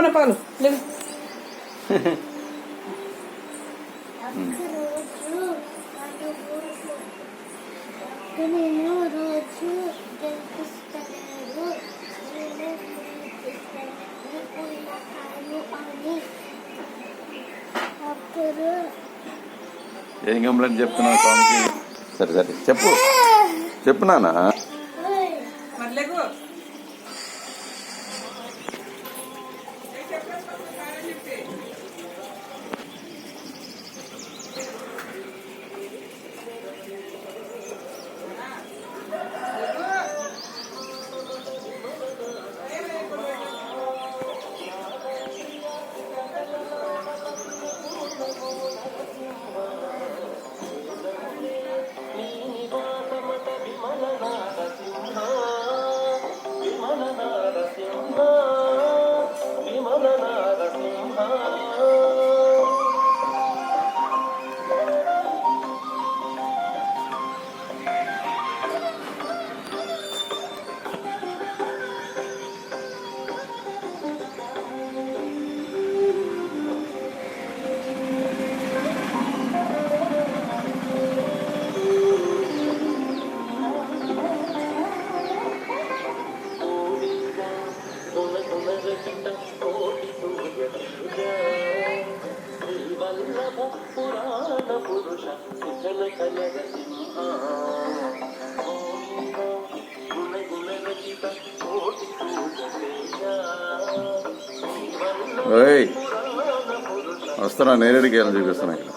అమ్మ పాలు. లేవు. నేను రోజు గెలిపిస్తలేదు ఏం కంప్లైంట్ చెప్తున్నావు స్వామికి? సరే సరే. చెప్పు. చెప్పు నానా ఓయ్ వస్తున్నా నేరేడికి వెళ్ళి చూపిస్తున్నా ఇక్కడ.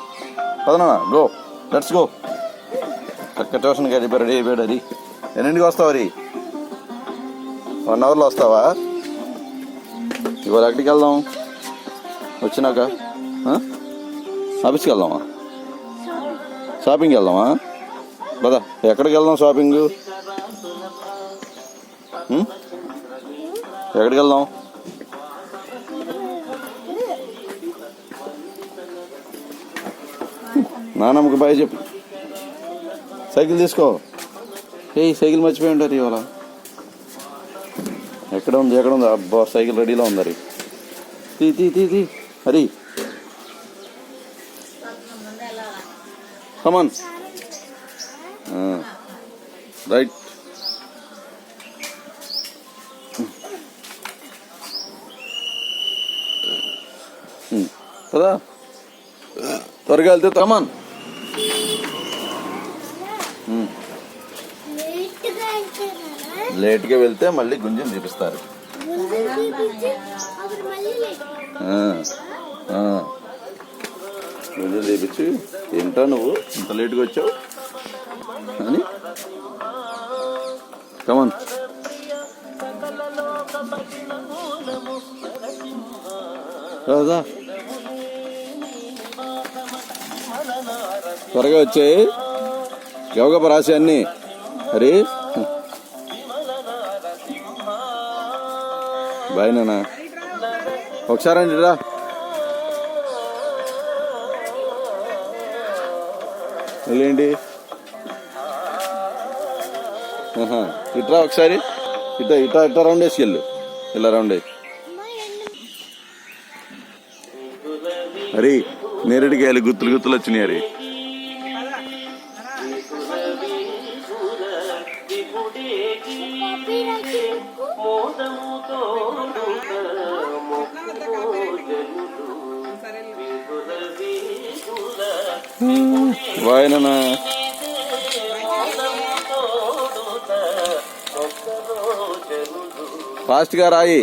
పదనా గో లెట్స్ గో చక్క ట్యూషన్కి వెళ్ళిపోయి రెడీ అయిపోయాడు హరి ఎన్నింటికి వస్తావు హరి వన్ అవర్లో వస్తావా? ఇవాళ ఎక్కడికి వెళ్దాం? వచ్చినాక? ఆఫీస్కి వెళ్దామా? షాపింగ్కి వెళ్దామా? పదా. ఎక్కడికి వెళ్దాం షాపింగ్ hmm? ఎక్కడికి వెళ్దాం? నానమ్మకి బాయ్ చెప్పు. సైకిల్ తీసుకో. ఏ సైకిల్ మర్చిపోయి ఉంటారు ఇవాళ. ఎక్కడ ఉంది ఎక్కడ ఉంది? అబ్బా సైకిల్ రెడీలో ఉంది హరి తీ తీ తీ తీ. హరి కమాన్ రైట్ కదా త్వరగా వెళ్తే కమాన్ లేట్గా వెళ్తున్నారా లేట్గా వెళ్తే మళ్ళీ గుంజం చూపిస్తారు గుంజం చూపించి ఏంటా నువ్వు? ఇంత లేట్గా వచ్చావు? అని. కమన్ రాదా త్వరగా వచ్చాయి. యోగ రాసి అన్ని అరే బాయ్ నాన్న. ఒకసారి అండి రా. వెళ్ళేంటి ఆహా. ఇట్రా ఒకసారి. ఇట్ట ఇట్లా ఇట్లా రౌండ్ వేసుకెళ్ళు. ఇలా రౌండ్ వేసి అరే నేరేడికి వెళ్ళి గుత్తులు గుత్తులు వచ్చినాయి అరే. రాసి సరే ఫాస్ట్గా రాయి.